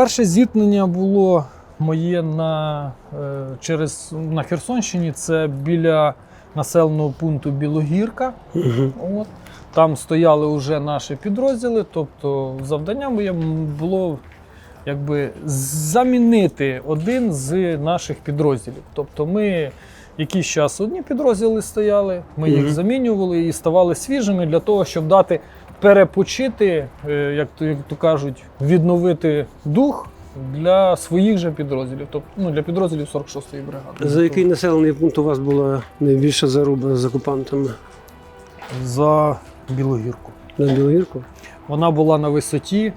перше зіткнення було моє на, е, через, на Херсонщині. Це біля населеного пункту Білогірка. Угу. От. Там стояли вже наші підрозділи. Тобто, завданням моїм було якби замінити один з наших підрозділів. Тобто, ми якийсь час одні підрозділи стояли, ми їх замінювали і ставали свіжими для того, щоб дати перепочити, е, як то, як то кажуть, відновити дух для своїх же підрозділів, тобто ну, для підрозділів 46-ї бригади. За який населений пункт у вас була найбільша заруба з окупантами? За Білогірку. На Білогірку? Вона була на висоті,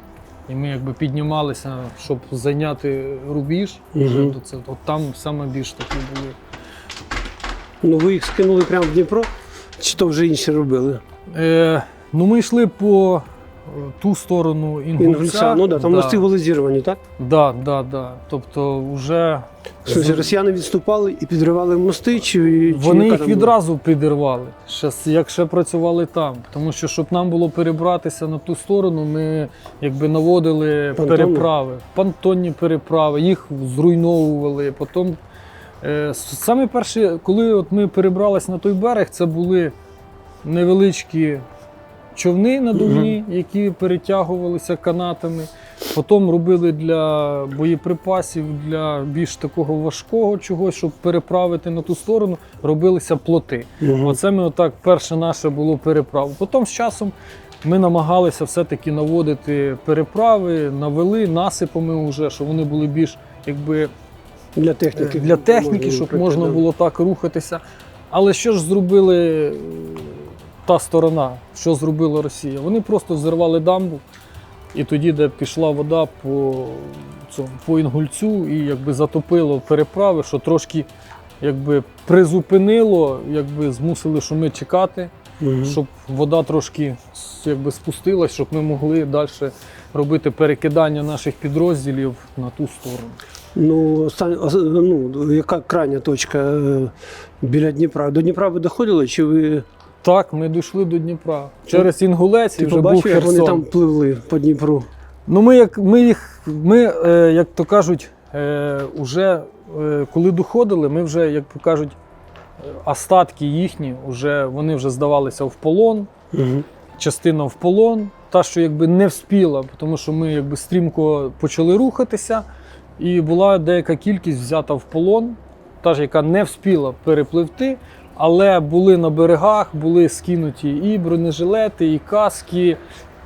і ми якби піднімалися, щоб зайняти рубіж. Мгм. це. От там саме більш такі були. Ну ви їх скинули прямо в Дніпро? Чи то вже інші робили? Е, ну, ми йшли по е, ту сторону Інгульця. Інгульця, ну да, там мости були зірвані, так? Да, да, да. Тобто, вже Що, росіяни відступали і підривали мости, чи, вони їх відразу підірвали, ще, як ще працювали там. Тому що, щоб нам було перебратися на ту сторону, ми якби наводили Понтонні? переправи, понтонні переправи, їх зруйновували. Потім, е, саме перше, коли от ми перебрались на той берег, це були невеличкі човни надувні, які перетягувалися канатами. Потім робили для боєприпасів, для більш такого важкого чогось, щоб переправити на ту сторону, робилися плоти. Мгм. Оце ми отак перше наше було переправ. Потім з часом ми намагалися все-таки наводити переправи, навели насипами вже, щоб вони були більш якби Для техніки. для техніки, щоб можна було так рухатися. Але що ж зробили та сторона, що зробила Росія? Вони просто взірвали дамбу, і тоді, де пішла вода по, цьому, по інгульцю і якби затопило переправи, що трошки якби призупинило, якби змусили, що ми чекати, Мгм. щоб вода трошки якби спустилась, щоб ми могли далі робити перекидання наших підрозділів на ту сторону. Ну, ну, яка крайня точка е, біля Дніпра? До Дніпра ви доходили, чи ви Так, ми дійшли до Дніпра. Через Інгулець і вже був побачив, як Херсон. вони там пливли по Дніпру? Ну, ми, як, ми їх, ми, е, як то кажуть, е, уже, е, коли доходили, ми вже, як то кажуть, е, остатки їхні, вже, вони вже здавалися в полон, Угу. частина в полон. Та, що якби не вспіла, тому що ми якби стрімко почали рухатися, і була деяка кількість взята в полон, та ж, яка не вспіла перепливти, але були на берегах, були скинуті і бронежилети, і каски.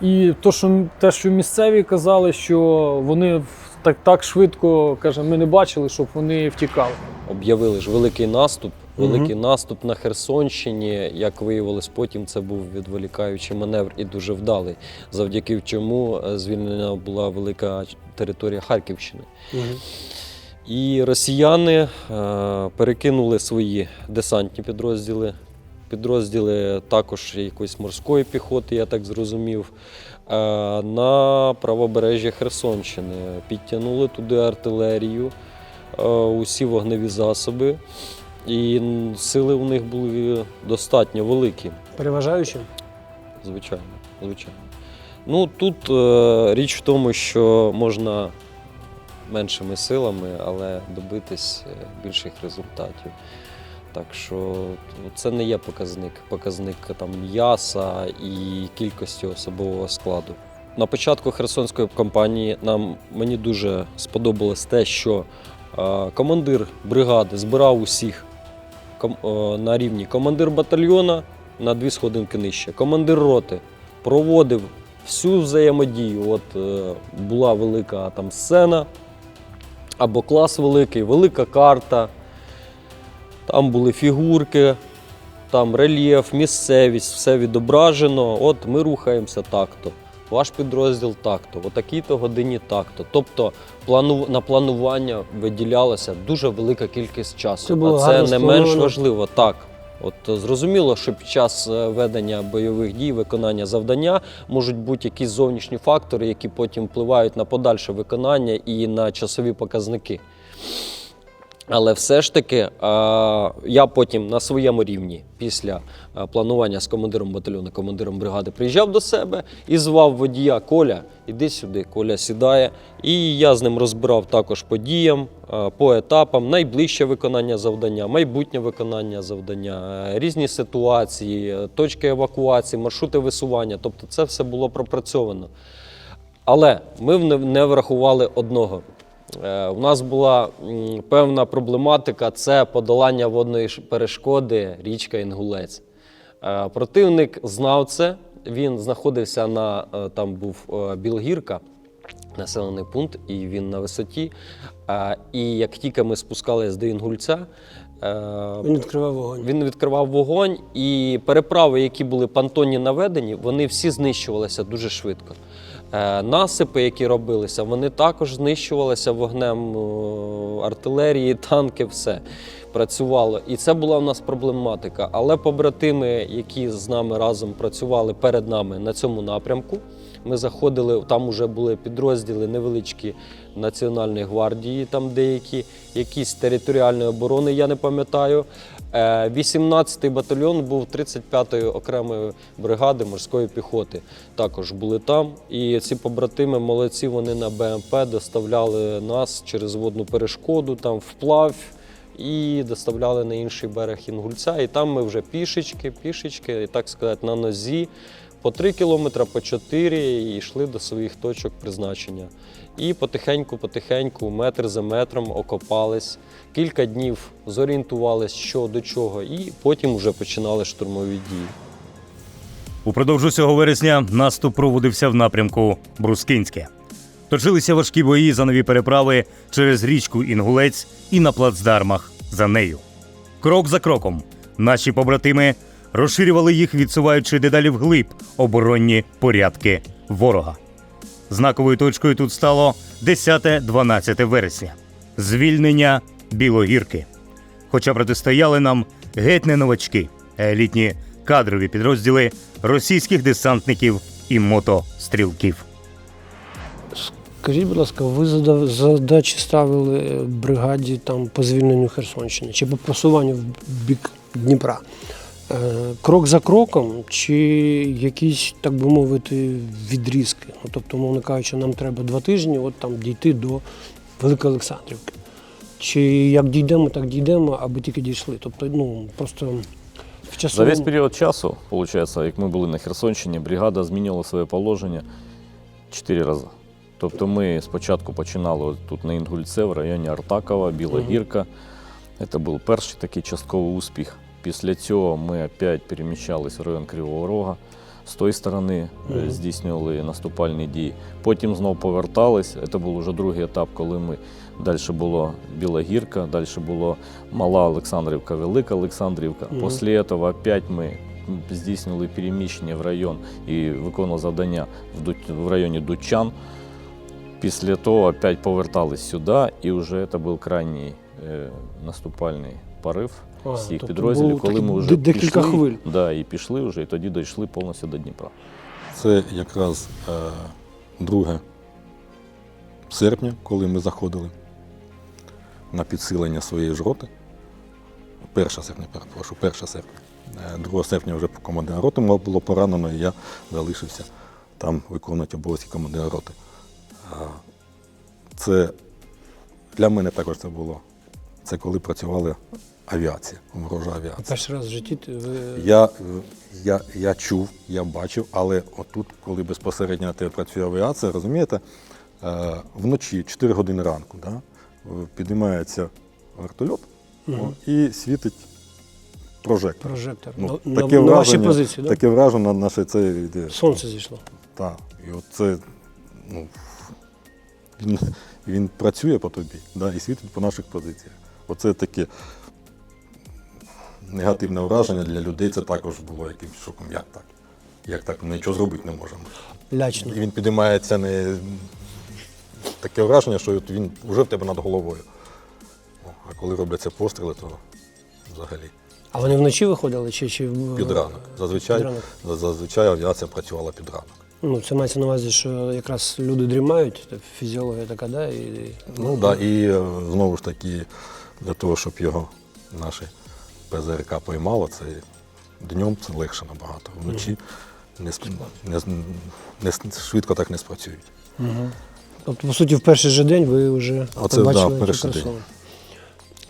І то, що, те, що місцеві казали, що вони так, так швидко каже, ми не бачили, щоб вони втікали. об'явили ж великий наступ. Великий наступ на Херсонщині. Як виявилось, потім це був відволікаючий маневр і дуже вдалий, завдяки чому е, звільнена була велика територія Харківщини. Угу. І росіяни е, перекинули свої десантні підрозділи, підрозділи також якоїсь морської піхоти, я так зрозумів, е, на правобережжя Херсонщини. Підтягнули туди артилерію, е, усі вогневі засоби. І сили у них були достатньо великі. Переважаючи? Звичайно, звичайно. Ну тут річ в тому, що можна меншими силами, але добитись е, більших результатів. Так що ну, це не є показник, показник там м'яса і кількості особового складу. На початку Херсонської кампанії нам мені дуже сподобалось те, що е, командир бригади збирав усіх ком- е, на рівні командир батальйона на дві сходинки нижче. Командир роти проводив всю взаємодію. От е, була велика там сцена або клас великий, велика карта. Там були фігурки, там рельєф, місцевість, все відображено. От ми рухаємося так-то. Ваш підрозділ так-то, о такій-то годині так-то. Тобто на планування виділялася дуже велика кількість часу. Це було а це не менш важливо. Так. От е, зрозуміло, що під час е, ведення бойових дій, виконання завдання можуть бути якісь зовнішні фактори, які потім впливають на подальше виконання і на часові показники. Але все ж таки, я потім на своєму рівні, після планування з командиром батальйону, командиром бригади, приїжджав до себе і звав водія Коля, іди сюди, Коля сідає. І я з ним розбирав також по діям, по етапам, найближче виконання завдання, майбутнє виконання завдання, е, різні ситуації, е, точки евакуації, маршрути висування. Тобто це все було пропрацьовано. Але ми не врахували одного. Е, У нас була певна проблематика це подолання водної перешкоди річка Інгулець. Е, Противник знав це. Він знаходився на е, там був Білгірка, населений пункт, і він на висоті. І як тільки ми спускалися до Інгульця, Він відкривав вогонь. він відкривав вогонь, і переправи, які були понтонні наведені, вони всі знищувалися дуже швидко. Е, Насипи, які робилися, вони також знищувалися вогнем е, артилерії, танки, все працювало. І це була у нас проблематика. Але побратими, які з нами разом працювали перед нами на цьому напрямку, ми заходили, там вже були підрозділи невеличкі Національної гвардії, там деякі, якісь територіальної оборони, я не пам'ятаю. Е, 18-й батальйон був 35-ї окремої бригади морської піхоти. Також були там. І ці побратими молодці, вони на БМП доставляли нас через водну перешкоду, там вплавь. І доставляли на інший берег Інгульця. І там ми вже пішечки, пішечки, і так сказати, на нозі по 3 кілометри, по 4 і йшли до своїх точок призначення. І потихеньку-потихеньку, метр за метром окопались. Кілька днів зорієнтувались, що до чого, і потім вже починали штурмові дії. Упродовж усього вересня наступ проводився в напрямку Брускинське. Точилися важкі бої за нові переправи через річку Інгулець і на плацдармах за нею. Крок за кроком наші побратими розширювали їх, відсуваючи дедалі вглиб оборонні порядки ворога. Знаковою точкою тут стало 10-12 вересня звільнення Білогірки. Хоча протистояли нам геть не новачки, а елітні кадрові підрозділи російських десантників і мотострілків. Скажіть, будь ласка, ви задачі ставили е, бригаді там по звільненню Херсонщини чи по просуванню в бік Дніпра? Е, Крок за кроком, чи якісь, так би мовити, відрізки? Ну, тобто, мовно кажучи, нам треба два тижні от там дійти до Великої Олександрівки. Чи як дійдемо, так дійдемо, аби тільки дійшли. Тобто, ну просто в За весь період часу, виходить, як ми були на Херсонщині, бригада змінювала своє положення чотири рази. Тобто ми спочатку починали тут на Інгульце, в районі Артакова, Біла Гірка. Це був перший такий частковий успіх. Після цього ми опять переміщались в район Кривого Рога. З тої сторони е, здійснювали наступальні дії. Потім знову повертались. Це був вже другий етап, коли ми далі було Біла Гірка, далі було Мала Олександрівка, Велика Олександрівка. Мгм. Після цього опять ми здійснили переміщення в район і виконували завдання в, районі Дучан. Після того опять повертались сюди, і вже це був крайній е, наступальний порив всіх тобто підрозділів, коли ми вже декілька пішли, хвиль. Да, і пішли вже, і тоді дійшли повністю до Дніпра. Це якраз е, 2 серпня, коли ми заходили на підсилення своєї ж роти. 1 серпня, перепрошую, 1 серпня. Е, 2 серпня вже командира роти мав було поранено, і я залишився там виконувати обов'язки командира роти. Це для мене також це було. Це коли працювала авіація, ворожа авіація. Перший раз в житті ти- ви Я, я, я чув, я бачив, але отут, коли безпосередньо на тебе працює авіація, розумієте, е, вночі, 4 години ранку, да, е, піднімається вертольот о, і світить прожектор. прожектор Ну, на, таке на, ваші враження- позиції, да? Таке враження на наше це йде. Сонце зійшло. Так. І от це, ну, він, він працює по тобі да, і світить по наших позиціях. Оце таке негативне враження для людей. Це також було якимось шоком. Як так? Як так? Ми нічого зробити не можемо. Лячно. І він підіймається не таке враження, що він вже в тебе над головою. А коли робляться постріли, то взагалі А вони вночі виходили чи, чи під ранок. Зазвичай, Під ранок. зазвичай авіація працювала під ранок. Ну, це мається на увазі, що якраз люди дрімають, фізіологія така, да, і Ну так, да, і е, знову ж таки Для того, щоб його наше ПЗРК поймало, це днем це легше набагато. Вночі не, сп- не, з- не, швидко так не спрацюють. Тобто, по суті, в перший же день ви вже Оце, побачили да, перший день.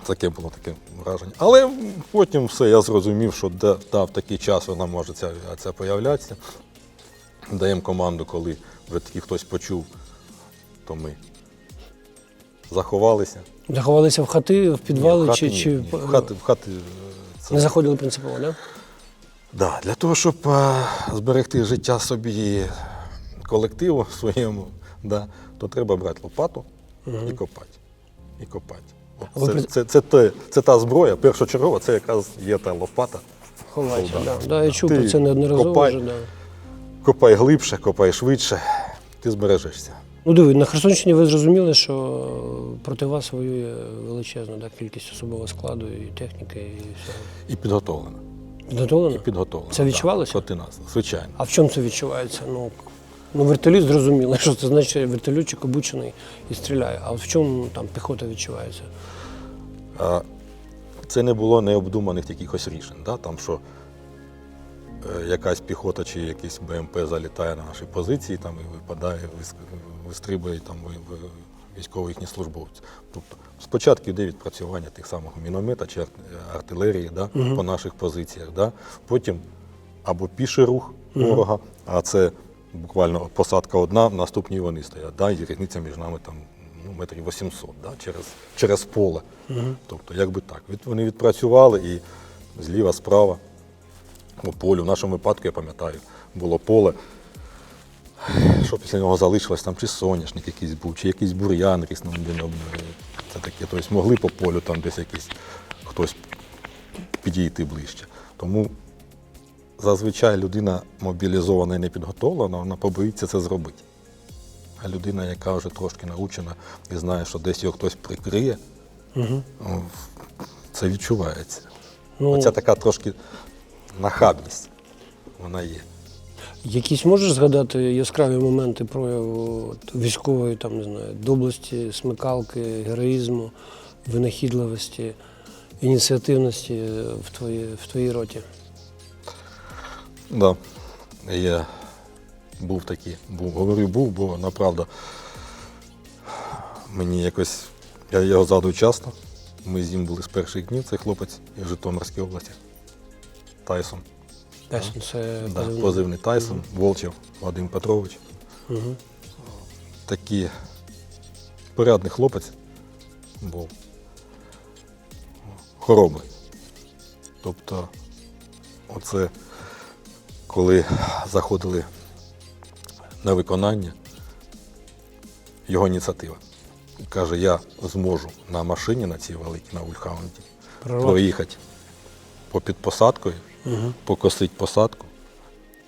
Таке було таке враження. Але потім все, я зрозумів, що да, да, в такий час вона може ця авіація появлятися. Даємо команду, коли вже таки хтось почув, то ми заховалися. Заховалися в хати, в підвали Ні, в чи, хати, чи ні, ні. в хати, в хати е, це не заходили принципово, так? Да? Да, для того, щоб е, зберегти життя собі і колективу своєму, да, то треба брати лопату і копати. І копати. От Ви Це, при- це, це, те- це та зброя, першочергова, це якраз є та лопата. Ховається. Солдат. Да. Да, я чув Ти про це неодноразово копай. вже. Да. Копай глибше, копай швидше, ти збережешся. Ну диви, на Херсонщині ви зрозуміли, що проти вас воює величезна да, кількість особового складу і техніки, і всього. І підготовлено. І Підготовлено? підготовлено. Це відчувалося? Проти нас, звичайно. А в чому це відчувається? Ну, ну вертоліт зрозуміло, що це значить вертольотчик обучений і стріляє. А от в чому там піхота відчувається? А, Це не було необдуманих якихось рішень. Да? Там, що е, якась піхота чи якийсь БМП залітає на наші позиції там, і випадає, вистрибує там, ви- ви- військовий їхній службовець. Тобто спочатку йде відпрацювання тих самих міномета чи артилерії да? по наших позиціях. Да? Потім або піший рух ворога, а це буквально посадка одна, наступні вони стоять. Да? І різниця між нами там ну, метрів 800 да? через, через поле. Тобто, як би так. Від, вони відпрацювали і зліва, справа, по полю. В нашому випадку, я пам'ятаю, було поле. Що після нього залишилось, там чи соняшник якийсь був, чи якийсь бур'ян на Це таке, тобто могли по полю там десь якийсь хтось підійти ближче. Тому зазвичай людина мобілізована і не підготовлена, вона побоїться це зробити. А людина, яка вже трошки научена і знає, що десь його хтось прикриє, Угу. це відчувається. Ну, Оця така трошки нахабність. Вона є. Якісь можеш згадати яскраві моменти прояву військової там, не знаю, доблесті, смикалки, героїзму, винахідливості, ініціативності в твоїй, в твоїй роті? Да. Я був такий, був, говорю, був, бо направда мені якось, я його згадую часто. Ми з ним були з перших днів, цей хлопець із Житомирської області. Тайсон. Тайсон, це Да, позивний. позивний Тайсон, Волчев Вадим Петрович. Мгм. Такий порядний хлопець був. Хоробрий. Тобто, оце коли заходили на виконання, його ініціатива. Каже, я зможу на машині на цій великій, на Прорвати. проїхати попід посадкою, Мгм. покосити посадку.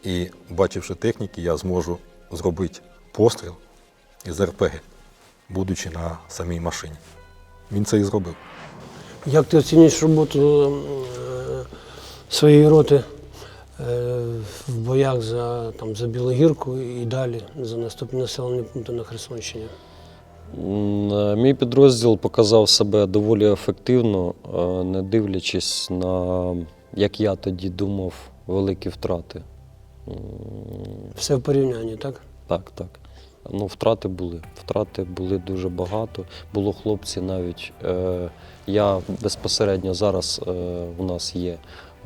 І бачивши техніки, я зможу зробити постріл із РПГ, будучи на самій машині. Він це і зробив. Як ти оцінюєш роботу е, своєї роти е, в боях за, там, за Білогірку і далі за наступні населені пункти на Херсонщині? Е, Мій підрозділ показав себе доволі ефективно, не дивлячись на, як я тоді думав, великі втрати. Все в порівнянні, так? Так, так. Ну, втрати були. Втрати були дуже багато. Було хлопці навіть. Е, я безпосередньо зараз е, у нас є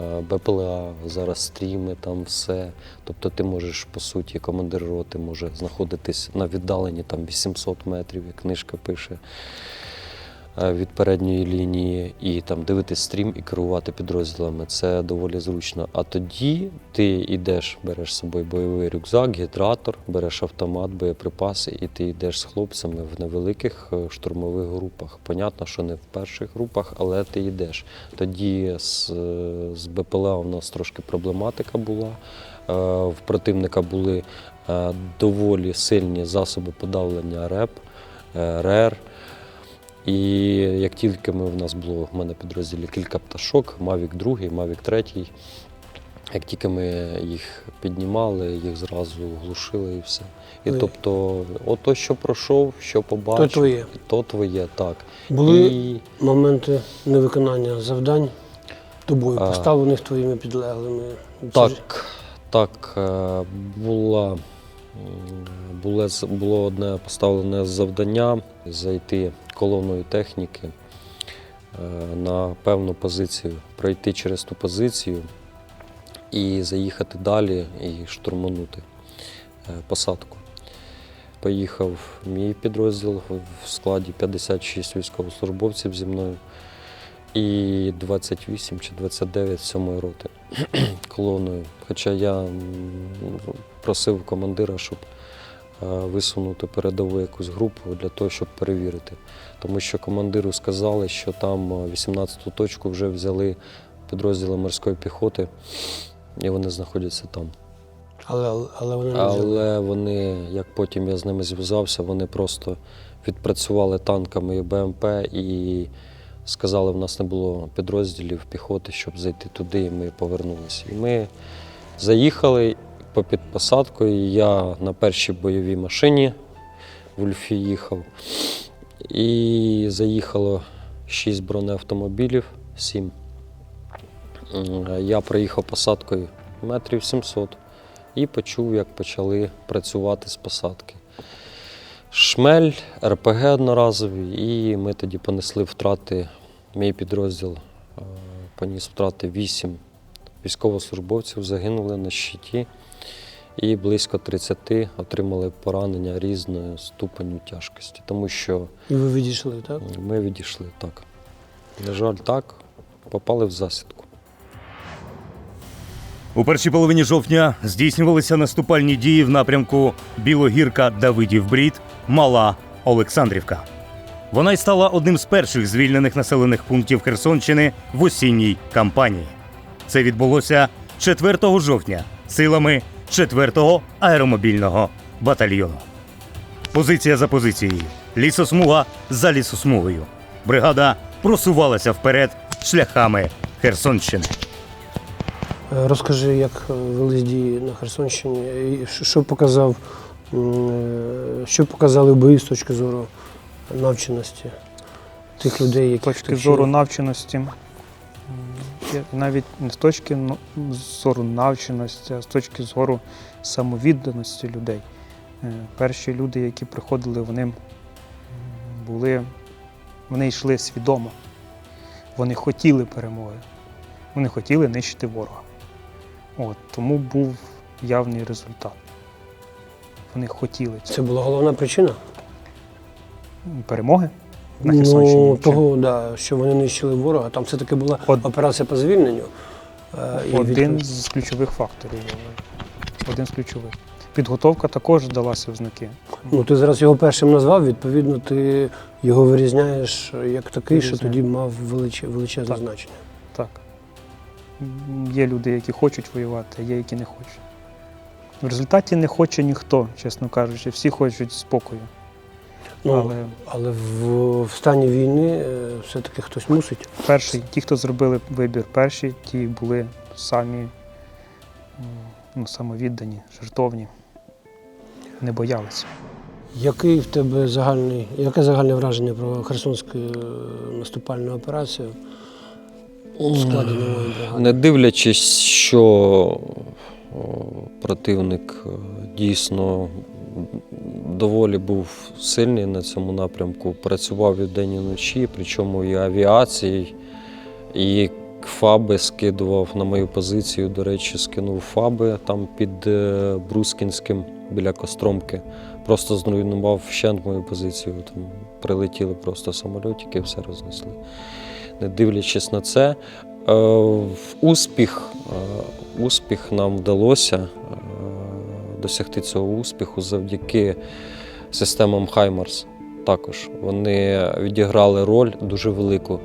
е, БПЛА, зараз стріми, там все. Тобто ти можеш, по суті, командир роти може знаходитись на віддаленні там 800 метрів, як книжка пише. Е, Від передньої лінії і там дивитись стрім і керувати підрозділами це доволі зручно. А тоді ти йдеш, береш з собою бойовий рюкзак, гідратор, береш автомат, боєприпаси, і ти йдеш з хлопцями в невеликих е, штурмових групах. Понятно, що не в перших групах, але ти йдеш. Тоді з, е, з БПЛА у нас трошки проблематика була. В противника були доволі сильні засоби подавлення РЕП, РЕР. І як тільки ми в нас було в мене підрозділі кілька пташок, Mavic 2, Mavic 3, Як тільки ми їх піднімали, їх зразу глушили і все. І Ви- тобто, ото, що пройшов, що побачив, То твоє. то твоє, так. Були І моменти невиконання завдань тобою, А. поставлених твоїми підлеглими. Так, так, е, була, було, одне поставлене завдання зайти колоною техніки е, на певну позицію, пройти через ту позицію і заїхати далі і штурманути е, посадку. Поїхав мій підрозділ в складі 56 військовослужбовців зі мною і 28 чи 29 сьомої роти колоною. Хоча я просив командира, щоб е, висунути передову якусь групу для того, щоб перевірити. Тому що командиру сказали, що там 18-ту точку вже взяли підрозділи морської піхоти, і вони знаходяться там. Але, але вони. Але вони, як потім я з ними зв'язався, вони просто відпрацювали танками і БМП і сказали, в нас не було підрозділів піхоти, щоб зайти туди, і ми повернулися. І ми заїхали попід посадкою. Я на першій бойовій машині в Ульфі їхав. І заїхало шість бронеавтомобілів, сім. Я проїхав посадкою метрів 700 і почув, як почали працювати з посадки. Шмель, РПГ одноразові, і ми тоді понесли втрати. Мій підрозділ е, поніс втрати 8 військовослужбовців, загинули на щиті, і близько 30 отримали поранення різної ступеню тяжкості, тому що І ви відійшли, так? ми відійшли так. На жаль, так, попали в засідку. У першій половині жовтня здійснювалися наступальні дії в напрямку Білогірка Давидів Брід, Мала Олександрівка. Вона й стала одним з перших звільнених населених пунктів Херсонщини в осінній кампанії. Це відбулося 4 жовтня силами 4-го аеромобільного батальйону. Позиція за позицією, лісосмуга за лісосмугою. Бригада просувалася вперед шляхами Херсонщини. Розкажи, як велись дії на Херсонщині, що- показав, е, що показали бої з точки зору навченості тих людей, які З точки зору навченості, навіть не з точки зору навченості, а з точки зору самовідданості людей. Е, Перші люди, які приходили, вони були, вони йшли свідомо. Вони хотіли перемоги. Вони хотіли нищити ворога. От, тому був явний результат. Вони хотіли Це була головна причина. перемоги на Херсонщині. Ну, того, да, що вони нищили ворога. Там все-таки була Од- операція по звільненню. е, і Один від- з ключових факторів. Один з ключових. Підготовка також далася в знаки. Ну, ти зараз його першим назвав, відповідно, ти його вирізняєш як такий, що тоді мав величе, величезне Так. значення. Є люди, які хочуть воювати, а є, які не хочуть. В результаті не хоче ніхто, чесно кажучи, всі хочуть спокою. Ну, Але Але в, в стані війни е, все-таки хтось мусить. перший, ті, хто зробили вибір перші, ті були самі ну, самовіддані, жертовні, не боялися. Який в тебе загальний, яке загальне враження про Херсонську е, наступальну операцію у складі нової бригади? Не дивлячись, що противник е, дійсно доволі був сильний на цьому напрямку, працював і вдень і вночі, причому і авіації, і фаби скидував на мою позицію. До речі, скинув фаби там під е, Брускінським біля Костромки. Просто зруйнував вщент мою позицію. Там прилетіли просто самольотики і все рознесли. Не дивлячись на це, Е, в Успіх, е, успіх нам вдалося е, досягти цього успіху завдяки системам Хаймарс. Також вони відіграли роль дуже велику.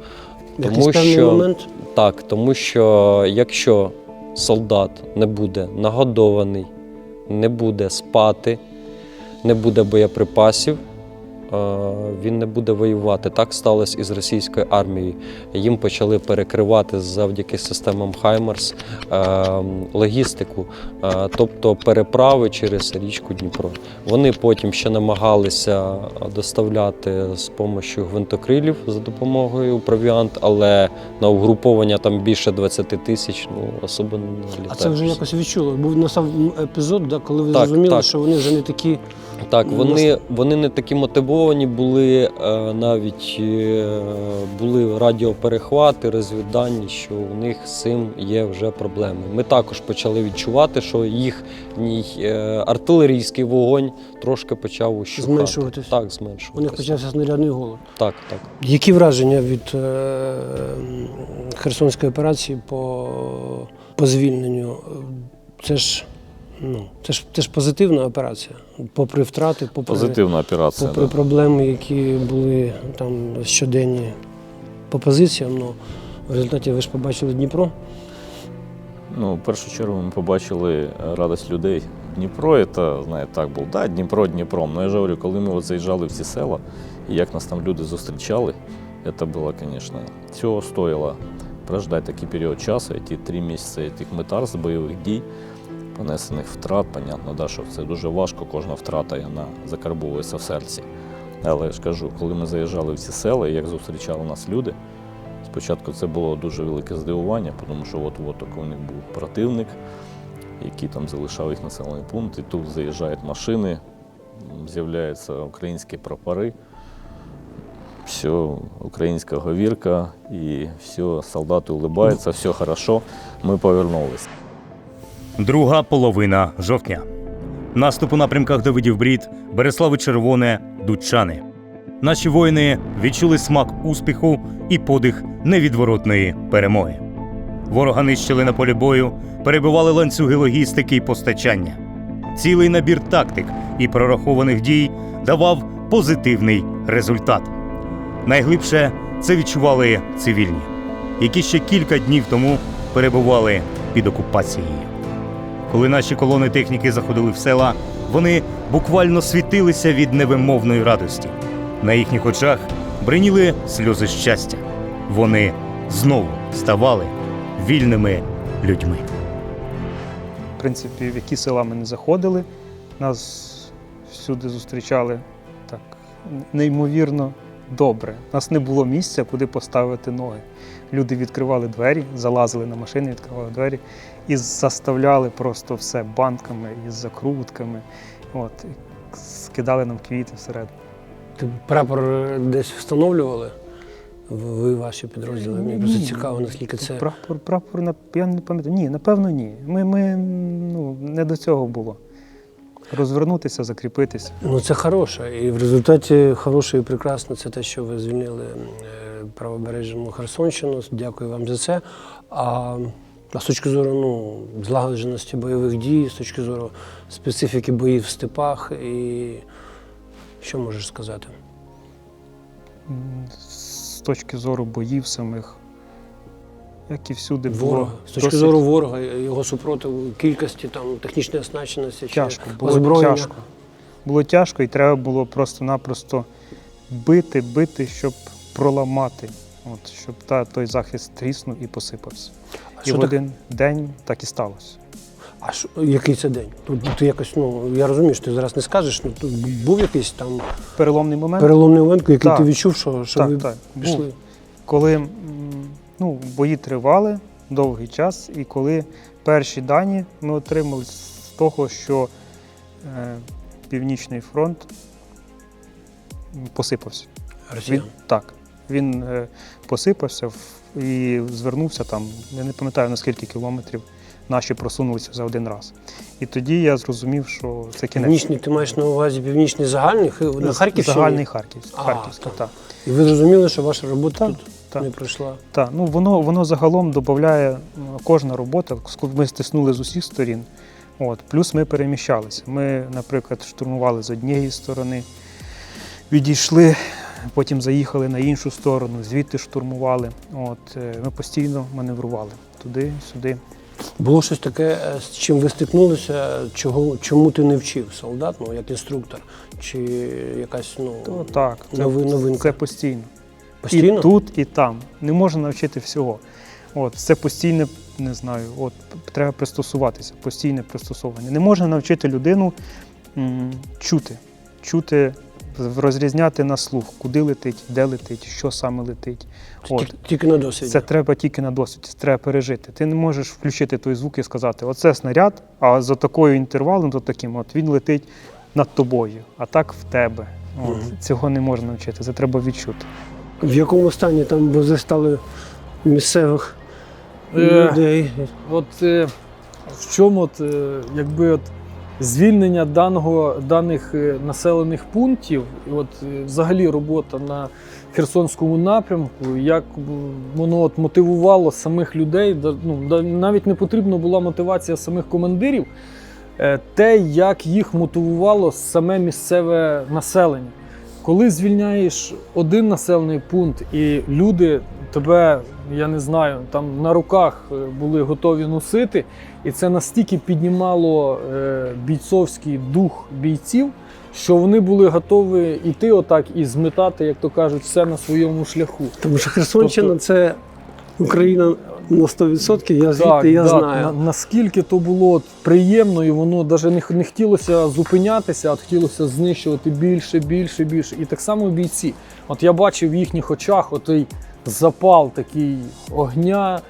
Тому що момент так, тому що якщо солдат не буде нагодований, не буде спати, не буде боєприпасів, він не буде воювати. Так сталося і з російською армією. Їм почали перекривати завдяки системам Хаймерс е, логістику, е, тобто переправи через річку Дніпро. Вони потім ще намагалися доставляти з допомогою гвинтокрилів за допомогою провіант, але на угруповання там більше 20 тисяч, ну особо не А це вже якось відчуло. Був настав епізод, коли ви Так, зрозуміли, так. що вони вже не такі. Так, Ну, вони, вони не такі мотивовані були, е, навіть е, були радіоперехвати, розвіддані, що у них з цим є вже проблеми. Ми також почали відчувати, що їхній е, артилерійський вогонь трошки почав ущухати. Зменшуватись. Так, У них почався снарядний голод. Так, так. Які враження від е, Херсонської операції по, по звільненню? Це ж, ну, це, ж, це ж позитивна операція, попри втрати, попри, Позитивна операція. попри Да. проблеми, які були там щоденні по позиціям. Ну, в результаті ви ж побачили Дніпро. Ну, в першу чергу ми побачили радість людей. Дніпро, це, знаєте, так було. Да, Дніпро Дніпром. Ну я ж говорю, коли ми от заїжджали в ці села, і як нас там люди зустрічали, це було, звісно, цього стоїло прождати такий період часу, ті три місяці тих метар з бойових дій, понесених втрат, понятно, да, що це дуже важко, кожна втрата вона закарбовується в серці. Але я ж кажу, коли ми заїжджали в ці села, і як зустрічали нас люди, Спочатку це було дуже велике здивування, тому що от-от у них був противник, який там залишав їх населений пункт, і тут заїжджають машини, з'являються українські прапори, все, українська говірка, і все, солдати улибаються, все хорошо, ми повернулися. Друга половина жовтня. Наступ у напрямках Давидів Брід, Береслави Червоне, Дудчани. Наші воїни відчули смак успіху і подих невідворотної перемоги. Ворога нищили на полі бою, перебивали ланцюги логістики і постачання. Цілий набір тактик і прорахованих дій давав позитивний результат. Найглибше це відчували цивільні, які ще кілька днів тому перебували під окупацією. Коли наші колони техніки заходили в села, вони буквально світилися від невимовної радості. На їхніх очах бриніли сльози щастя. Вони знову ставали вільними людьми. В принципі, в які села ми не заходили, нас всюди зустрічали так неймовірно добре. У нас не було місця, куди поставити ноги. Люди відкривали двері, залазили на машини, відкривали двері і заставляли просто все банками і закрутками. От, і скидали нам квіти всередину. Прапор десь встановлювали? Ви ваші підрозділи? Мені просто цікаво, наскільки це. Прапор, прапор, я не пам'ятаю. Ні, напевно, ні. Ми, ми ну, не до цього було. Розвернутися, закріпитися. Ну, це хороше. І в результаті хороше і прекрасно це те, що ви звільнили е, правобережну Херсонщину. Дякую вам за це. А, а з точки зору ну, злагодженості бойових дій, з точки зору специфіки боїв в степах, і що можеш сказати? З точки зору боїв самих, як і всюди було. Ворога. З точки досить зору ворога, його супротиву, кількості там, технічної оснащеності чи. Було озброєння. тяжко. Було тяжко і треба було просто-напросто бити, бити, щоб проламати. От, щоб та, той захист тріснув і посипався. А І що в так- один день так і сталося. А що, який це день? Тут ти якось, ну я розумію, що ти зараз не скажеш. Ну тут був якийсь там Переломний момент, переломний момент, який Так. ти відчув, що, що Так, ви так, пішли. був. коли м, ну, бої тривали довгий час, і коли перші дані ми отримали з того, що е, Північний фронт м, посипався. Росіян. Він, так, він е, посипався і звернувся там, я не пам'ятаю на скільки кілометрів наші просунулися за один раз. І тоді я зрозумів, що це кінець. Північний, ти маєш на увазі північний загальний на Харківщині? Загальний Харків, А, Харківський, так. І ви зрозуміли, що ваша робота тут так. не пройшла. Так, ну воно, воно загалом додає м, кожна робота, ми стиснули з усіх сторін. От, плюс ми переміщалися. Ми, наприклад, штурмували з однієї сторони, відійшли, потім заїхали на іншу сторону, звідти штурмували. От, е, ми постійно маневрували туди, сюди. Було щось таке, е, з чим ви стикнулися, чого, чому ти не вчив солдат, ну, як інструктор, чи якась ну, То так, це, новинка? це постійно. постійно? І тут, і там. Не можна навчити всього. От, це постійне, не знаю, от, треба пристосуватися, постійне пристосування. Не можна навчити людину м, чути, чути, розрізняти на слух, куди летить, де летить, що саме летить. От. Тільки, на досвіді. Це треба тільки на досвіді, це треба пережити. Ти не можеш включити той звук і сказати, оце снаряд, а за такою інтервалом, то таким, от він летить над тобою, а так в тебе. От. Мгм. Цього не можна навчити, це треба відчути. В якому стані там ви застали місцевих Е, людей? От е, в чому от, е, якби от звільнення даного, даних е, населених пунктів, і от е, взагалі робота на Херсонському напрямку, як воно от мотивувало самих людей, ну, навіть не потрібна була мотивація самих командирів, е, те, як їх мотивувало саме місцеве населення. Коли звільняєш один населений пункт і люди тебе, я не знаю, там на руках е, були готові носити, і це настільки піднімало е, бійцовський дух бійців, що вони були готові йти отак і зметати, як то кажуть, все на своєму шляху. Тому що Херсонщина Тобто- це Україна на 100%, я звідти я знаю. На, наскільки то було приємно, і воно навіть не, не хотілося зупинятися, а хотілося знищувати більше, більше, більше. І так само бійці. От я бачив в їхніх очах отий запал такий огня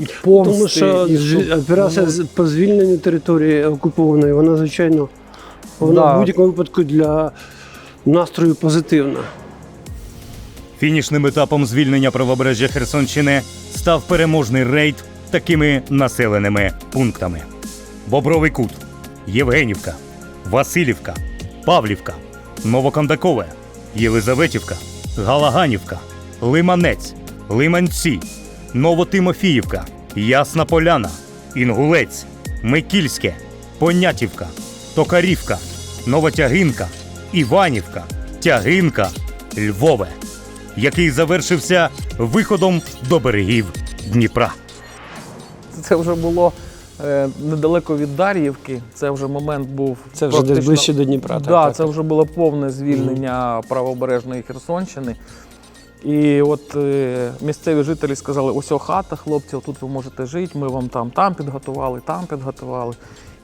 і помсти. Тому що і ж- операція воно- з- по звільненню території окупованої, вона, звичайно, вона Да. в будь-якому випадку для настрою позитивна. Фінішним етапом звільнення правобережжя Херсонщини став переможний рейд такими населеними пунктами: Бобровий Кут, Євгенівка, Васильівка, Павлівка, Новокондакове, Єлизаветівка, Галаганівка, Лиманець, Лиманці, Новотимофіївка, Ясна Поляна, Інгулець, Микільське, Понятівка, Токарівка, Новотягинка, Іванівка, Тягинка, Львове який завершився виходом до берегів Дніпра. Це вже було е, недалеко від Дар'ївки. Це вже момент був. Це вже десь практично- ближче до Дніпра. так, Да, так, це так. вже було повне звільнення правобережної Херсонщини. І от е, місцеві жителі сказали: ось о хата, хлопці, тут ви можете жити, ми вам там, там підготували, там підготували.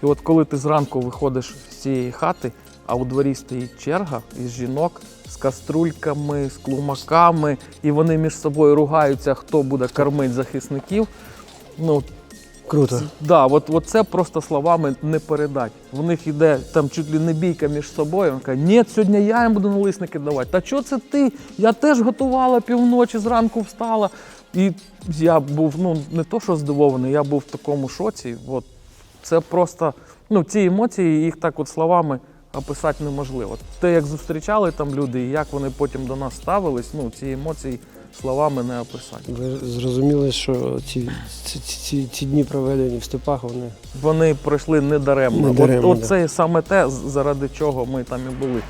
І от коли ти зранку виходиш з цієї хати, а у дворі стоїть черга із жінок з каструльками, з клумаками, і вони між собою ругаються, хто буде кормити захисників. Ну, Круто. Да, от, от це просто словами не передати. В них іде там чуть ли не бійка між собою. Він каже, ні, сьогодні я їм буду налисники давати. Та що це ти? Я теж готувала півночі, зранку встала. І я був ну не то, що здивований, я був в такому шоці. От це просто ну ці емоції, їх так от словами описати неможливо. Те, як зустрічали там люди, і як вони потім до нас ставились, ну ці емоції словами не описати. Ви зрозуміли, що ці, ці, ці, ці дні проведені в степах, вони Вони пройшли недаремно. Недаремно, от, да. от це саме те, заради чого ми там і були.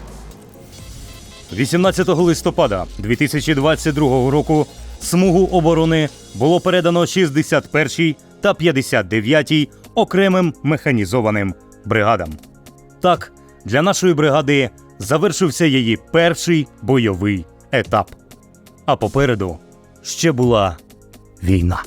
18 листопада 2022 року смугу оборони було передано 61-й та 59-й окремим механізованим бригадам. Так, для нашої бригади завершився її перший бойовий етап. А попереду ще була війна.